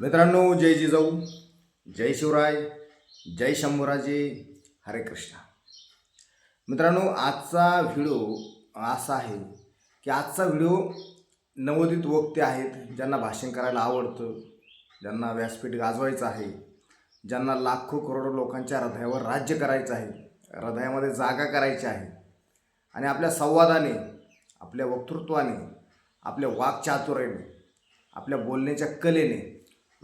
मित्रांनो जय जिजाऊ जय शिवराय जय शंभूराजे हरे कृष्णा. मित्रांनो आजचा व्हिडिओ असा आहे की आजचा व्हिडिओ नवोदित वक्ते आहेत ज्यांना भाषण करायला आवडतं ज्यांना व्यासपीठ गाजवायचं आहे ज्यांना लाखो करोडो लोकांच्या हृदयावर राज्य करायचं आहे हृदयामध्ये जागा करायची आहे. आणि आपल्या संवादाने आपल्या वक्तृत्वाने आपल्या वाकचातुर्याने आपल्या बोलण्याच्या कलेने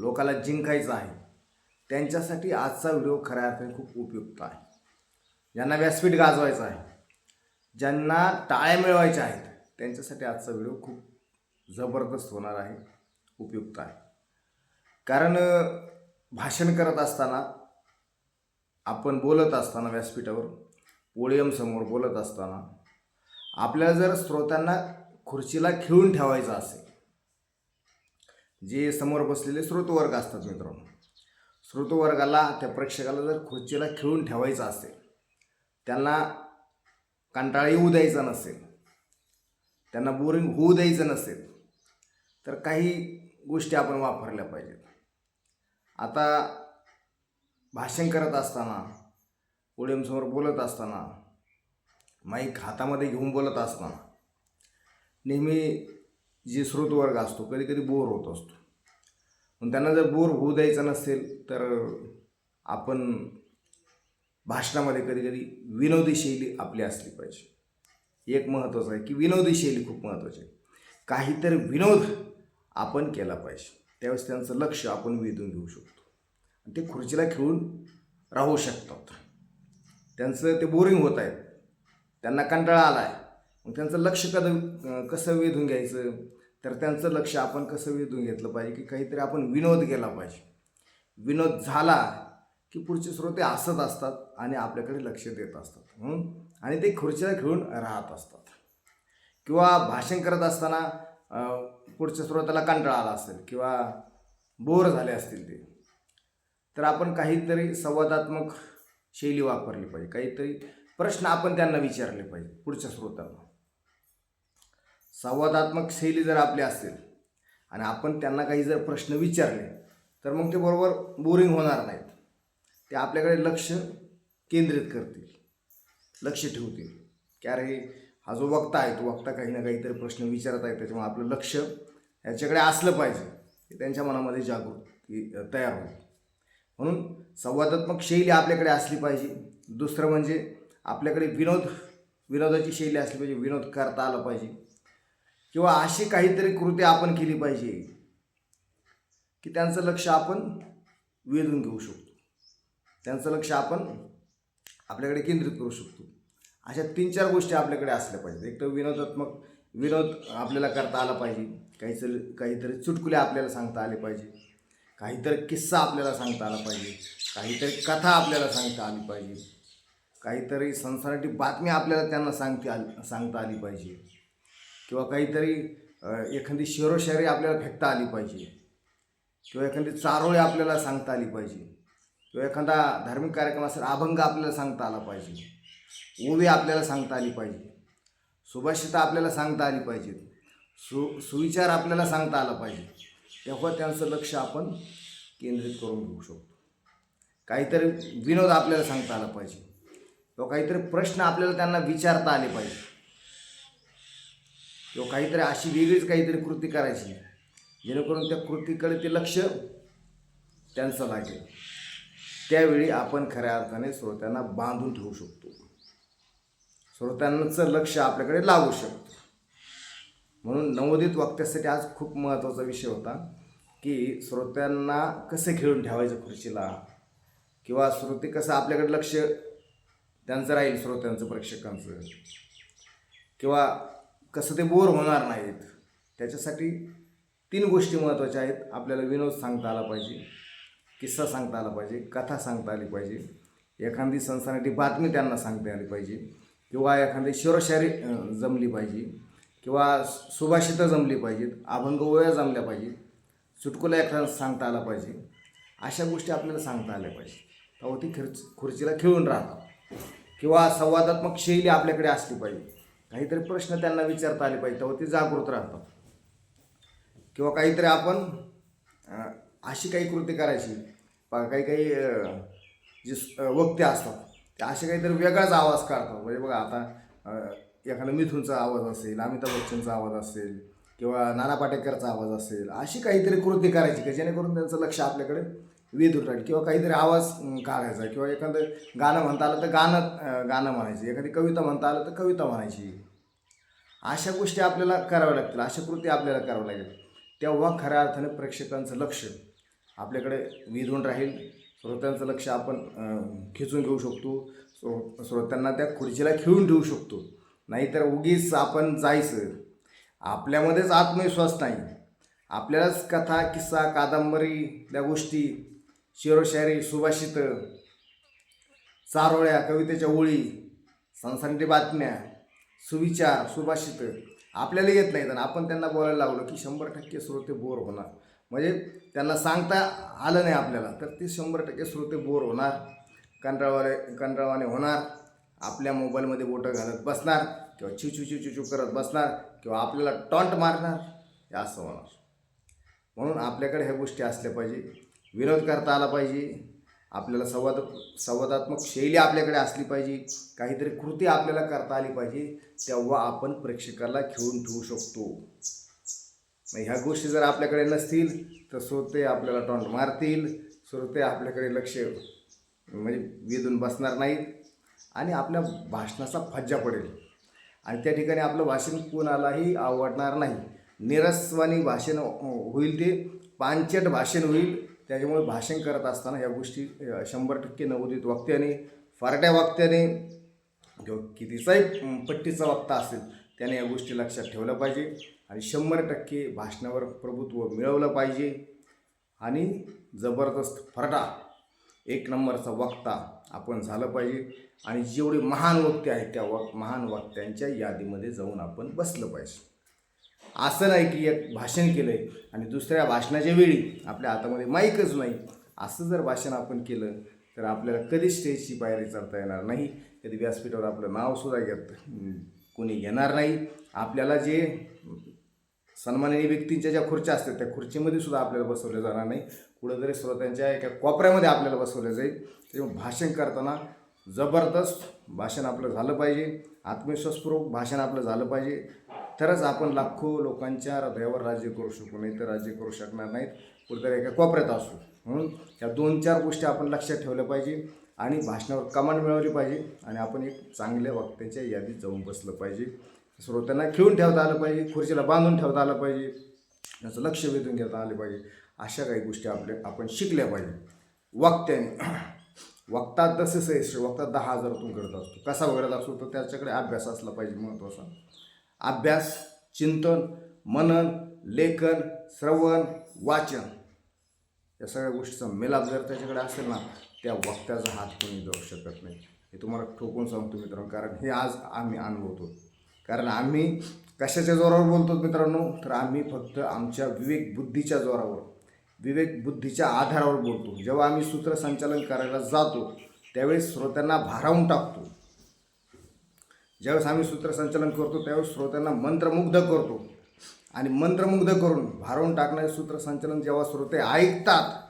लोकाला जिंकायचं आहे. त्यांच्यासाठी आजचा व्हिडिओ खऱ्या अर्थाने खूप उपयुक्त आहे. ज्यांना व्यासपीठ गाजवायचं आहे ज्यांना टाळ्या मिळवायच्या आहेत त्यांच्यासाठी आजचा व्हिडिओ खूप जबरदस्त होणार आहे उपयुक्त आहे. कारण भाषण करत असताना आपण बोलत असताना व्यासपीठावर पोडियमसमोर बोलत असताना आपल्याला जर श्रोत्यांना खुर्चीला खिळून ठेवायचं असेल जे समोर बसलेले श्रोतवर्ग असतात मित्रांनो. श्रोतवर्गाला त्या प्रेक्षकाला जर खुर्चीला खिळून ठेवायचं असेल त्यांना कंटाळा येऊ द्यायचा नसेल त्यांना बोरिंग होऊ द्यायचं नसेल तर काही गोष्टी आपण वापरल्या पाहिजेत. आता भाषण करत असताना पोडियमसमोर बोलत असताना माईक हातामध्ये घेऊन बोलत असताना नेहमी जे स्रोतवर्ग असतो कधी कधी बोर होत असतो. पण त्यांना जर बोर होऊ द्यायचं नसेल तर आपण भाषणामध्ये कधी कधी विनोदी शैली आपली असली पाहिजे. एक महत्त्वाचं आहे की विनोदी शैली खूप महत्त्वाची आहे. काहीतरी विनोद आपण केला पाहिजे. त्यावेळेस त्यांचं लक्ष आपण वेधून घेऊ शकतो. आणि ते खुर्चीला खेळून राहू शकतात. त्यांचं ते बोरिंग होत आहेत त्यांना कंटाळा आला आहे मग त्यांचं लक्ष कद कसं वेधून घ्यायचं? तर त्यांचं लक्ष आपण कसं वेधून घेतलं पाहिजे की काहीतरी आपण विनोद केला पाहिजे? विनोद झाला की पुढचे श्रोते हसत असतात आणि आपल्याकडे लक्ष देत असतात. आणि ते खुर्चीला घेऊन राहत असतात. किंवा भाषण करत असताना पुढच्या स्रोताला कंटाळा आला असेल किंवा बोर झाले असतील ते तर आपण काहीतरी संवादात्मक शैली वापरली पाहिजे. काहीतरी प्रश्न आपण त्यांना विचारले पाहिजे पुढच्या स्रोतांना संवादात्मक शैली जर आपली असेल आणि आपण त्यांना काही जर प्रश्न विचारले तर मग ते बरोबर बोरिंग होणार नाहीत. ते आपल्याकडे लक्ष केंद्रित करतील. लक्ष ठेवतील. की अरे हा जो वक्ता आहे तो वक्ता काही ना काहीतरी प्रश्न विचारत आहे त्याच्यामुळे आपलं लक्ष याच्याकडे असलं पाहिजे. की त्यांच्या मनामध्ये जागृती तयार होईल. म्हणून संवादात्मक शैली आपल्याकडे असली पाहिजे. दुसरं म्हणजे आपल्याकडे विनोद विनोदाची शैली असली पाहिजे. विनोद करता आला पाहिजे. किंवा अशी काहीतरी कृती आपण केली पाहिजे की त्यांचं लक्ष आपण वेधून घेऊ शकतो. त्यांचं लक्ष आपण आपल्याकडे केंद्रित करू शकतो. अशा तीन चार गोष्टी आपल्याकडे असल्या पाहिजेत. एक तर विनोदात्मक विनोद आपल्याला करता आला पाहिजे. काहीतरी काहीतरी चुटकुले आपल्याला सांगता आले पाहिजे. काहीतरी किस्सा आपल्याला सांगता आला पाहिजे. काहीतरी कथा आपल्याला सांगता आली पाहिजे. काहीतरी संसाराची बातमी आपल्याला त्यांना सांगते आली सांगता आली पाहिजे. किंवा काहीतरी एखादी शेरोशायरी आपल्याला फेकता आली पाहिजे. किंवा एखादी चारोळी आपल्याला सांगता आली पाहिजे. किंवा एखादा धार्मिक कार्यक्रम असेल अभंग आपल्याला सांगता आला पाहिजे. ओवी आपल्याला सांगता आली पाहिजे. सुभाषिता आपल्याला सांगता आली पाहिजेत. सु सुविचार आपल्याला सांगता आला पाहिजे. तेव्हा त्यांचं लक्ष आपण केंद्रित करून घेऊ शकतो. काहीतरी विनोद आपल्याला सांगता आला पाहिजे. किंवा काहीतरी प्रश्न आपल्याला त्यांना विचारता आले पाहिजे. किंवा काहीतरी अशी वेगळीच काहीतरी कृती करायची. जेणेकरून त्या कृतीकडे ते लक्ष त्यांचं लागेल. त्यावेळी आपण खऱ्या अर्थाने श्रोत्यांना बांधून ठेवू शकतो. श्रोत्यांचं लक्ष आपल्याकडे लागू शकतं. म्हणून नवोदित वक्त्यासाठी आज खूप महत्त्वाचा विषय होता की श्रोत्यांना कसे खेळून ठेवायचं खुर्चीला? किंवा श्रोते कसं आपल्याकडे लक्ष त्यांचं राहील श्रोत्यांचं प्रेक्षकांचं? किंवा कसं ते बोर होणार नाहीत. त्याच्यासाठी तीन गोष्टी महत्त्वाच्या आहेत. आपल्याला विनोद सांगता आला पाहिजे किस्सा सांगता आला पाहिजे कथा सांगता आली पाहिजे एखादी सनसनाटी बातमी त्यांना सांगता आली पाहिजे किंवा एखादी शिरोशारी जमली पाहिजे किंवा सुभाषितं जमली पाहिजेत अभंग ओव्या जमल्या पाहिजेत चुटकुला एखादा सांगता आला पाहिजे अशा गोष्टी आपल्याला सांगता आल्या पाहिजे. तेव्हा ती खिर खुर्चीला खेळून राहतात. किंवा संवादात्मक शैली आपल्याकडे असली पाहिजे. काहीतरी प्रश्न त्यांना विचारता आले पाहिजे तेव्हा ते जागृत राहतात. किंवा काहीतरी आपण अशी काही कृती करायची. काही काही जे वक्ते असतात ते असे काहीतरी वेगळाच आवाज काढतात. म्हणजे बघा आता एखादा मिथूनचा आवाज असेल अमिताभ बच्चनचा आवाज असेल किंवा नाना पाटेकरचा आवाज असेल अशी काहीतरी कृती करायची की जेणेकरून त्यांचं लक्ष आपल्याकडे वेधून राहील किंवा काहीतरी आवाज काढायचा किंवा एखादं गाणं म्हणता आलं तर गाणं गाणं म्हणायचं. एखादी कविता म्हणता आलं तर कविता म्हणायची. अशा गोष्टी आपल्याला कराव्या लागतील. अशा कृती आपल्याला कराव्या लागेल. तेव्हा खऱ्या अर्थाने प्रेक्षकांचं लक्ष आपल्याकडे वेधून राहील. श्रोत्यांचं लक्ष आपण खेचून घेऊ शकतो. श्रो श्रोत्यांना त्या खुर्चीला खिळून ठेवू शकतो. नाहीतर उगीच आपण जायचं. आपल्यामध्येच आत्मविश्वास नाही. आपल्यालाच कथा किस्सा कादंबरी त्या गोष्टी शेरोशायरी सुभाषित चारोळ्या कवितेच्या ओळी संसांटी बातम्या सुविचार सुभाषित आपल्याला येत नाहीत आणि आपण त्यांना बोलायला लागलो की शंभर टक्के श्रोते बोर होणार. म्हणजे त्यांना सांगता आलं नाही आपल्याला तर ते शंभर टक्के श्रोते बोर होणार कंटाळवाले कंटाळवाने होणार आपल्या मोबाईलमध्ये बोटं घालत बसणार किंवा चिचू चिचू चिचू करत बसणार किंवा आपल्याला टॉन्ट मारणार हे असं होणार. म्हणून आपल्याकडे ह्या गोष्टी असल्या पाहिजे. विनोद करता आला पाहिजे. आपल्याला संवाद संवादात्मक शैली आपल्याकडे असली पाहिजे. काहीतरी कृती आपल्याला करता आली पाहिजे तेव्हा आपण प्रेक्षकाला खेळून ठेवू शकतो. मग ह्या गोष्टी जर आपल्याकडे नसतील तर श्रोते आपल्याला टॉन्ट मारतील. श्रोते आपल्याकडे लक्ष म्हणजे वेधून बसणार नाहीत. आणि आपल्या भाषणाचा फज्जा पडेल. आणि त्या ठिकाणी आपलं भाषण कोणालाही आवडणार नाही. निरस्वानी भाषण होईल ते पांचट भाषण होईल. त्याच्यामुळे भाषण करत असताना या गोष्टी शंभर टक्के नवोदित वक्त्याने फारट्या वक्त्याने किंवा कितीचाही पट्टीचा वक्ता असेल त्याने या गोष्टी लक्षात ठेवलं पाहिजे आणि शंभर टक्के भाषणावर प्रभुत्व मिळवलं पाहिजे. आणि जबरदस्त फरटा एक नंबरचा वक्ता आपण झालं पाहिजे. आणि जेवढे महान वक्ते आहेत त्या वक महान वक्त्यांच्या यादीमध्ये जाऊन आपण बसलं पाहिजे. असं नाही की एक भाषण केलं आहे आणि दुसऱ्या भाषणाच्या वेळी आपल्या हातामध्ये माईकच नाही. असं जर भाषण आपण केलं तर आपल्याला कधी स्टेजची पायरी चढता येणार नाही. कधी व्यासपीठावर आपलं नावसुद्धा घेत कोणी घेणार नाही. आपल्याला जे सन्माननीय व्यक्तींच्या ज्या खुर्च्या असतात त्या खुर्चीमध्ये सुद्धा आपल्याला बसवलं जाणार नाही. कुठंतरी श्रोत्यांच्या एका कोपऱ्यामध्ये आपल्याला बसवलं जाईल. तेव्हा भाषण करताना जबरदस्त भाषण आपलं झालं पाहिजे. आत्मविश्वासपूर्वक भाषण आपलं झालं पाहिजे. तरच आपण लाखो लोकांच्या हृदयावर राज्य करू शकू नाही तर राज्य करू शकणार नाहीत. कुठेतरी एका कोपऱ्यात असू. म्हणून या दोन चार गोष्टी आपण लक्षात ठेवल्या पाहिजे आणि भाषणावर कमांड मिळवली पाहिजे आणि आपण एक चांगल्या वक्त्यांच्या यादीत जाऊन बसलं पाहिजे. श्रोत्यांना खिळून ठेवता आलं पाहिजे खुर्चीला बांधून ठेवता आलं पाहिजे त्याचं लक्ष वेधून घेता आलं पाहिजे. अशा काही गोष्टी आपल्या आपण शिकल्या पाहिजे. वक्त्याने वक्ता तसेच वक्ता दहा हजारातून करत असतो. कसा करत असतो तर त्याच्याकडे अभ्यास असला पाहिजे महत्त्वाचा अभ्यास चिंतन मनन लेखन श्रवण वाचन या सगळ्या गोष्टीचा मेलाप जर त्याच्याकडे असेल ना त्या वक्त्याचा हात कोणी जाऊ शकत नाही. हे तुम्हाला ठोकून सांगतो मित्रांनो कारण हे आज आम्ही अनुभवतो. कारण आम्ही कशाच्या जोरावर बोलतो मित्रांनो? तर आम्ही फक्त आमच्या विवेक बुद्धीच्या जोरावर विवेक बुद्धीच्या आधारावर बोलतो. जेव्हा आम्ही सूत्रसंचालन करायला जातो त्यावेळेस श्रोत्यांना भारावून टाकतो. ज्यावेळेस आम्ही सूत्रसंचलन करतो त्यावेळेस श्रोत्यांना मंत्रमुग्ध करतो. आणि मंत्रमुग्ध करून भारवून टाकणारे सूत्रसंचलन जेव्हा श्रोते ऐकतात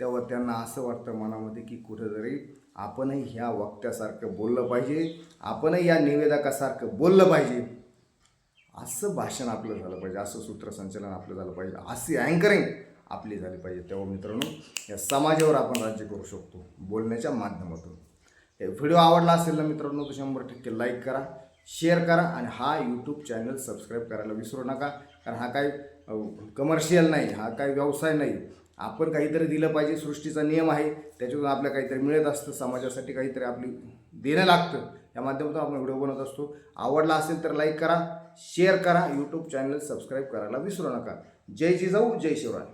तेव्हा त्यांना असं वाटतं मनामध्ये की कुठेतरी आपणही ह्या वक्त्यासारखं बोललं पाहिजे आपणही या निवेदकासारखं बोललं पाहिजे. असं भाषण आपलं झालं पाहिजे असं सूत्रसंचलन आपलं झालं पाहिजे अशी अँकरिंग आपली झाली पाहिजे. तेव्हा मित्रांनो या समाजावर आपण राज्य करू शकतो बोलण्याच्या माध्यमातून. व्हिडिओ आवडला असेल ना मित्रांनो शंभर टक्के लाईक करा शेअर करा आणि हा यूट्यूब चॅनल सबस्क्राईब करायला विसरू नका. कारण हा काही कमर्शियल नाही हा काही व्यवसाय नाही. आपण काहीतरी दिलं पाहिजे सृष्टीचा नियम आहे. त्याच्यातून आपल्या काहीतरी मिळत असतं समाजासाठी काहीतरी आपली देणं लागतं. या माध्यमातून आपण व्हिडिओ बनवत असतो. आवडला असेल तर लाईक करा शेअर करा यूट्यूब चॅनल सबस्क्राईब करायला विसरू नका. जय जिजाऊ जय शिवराय.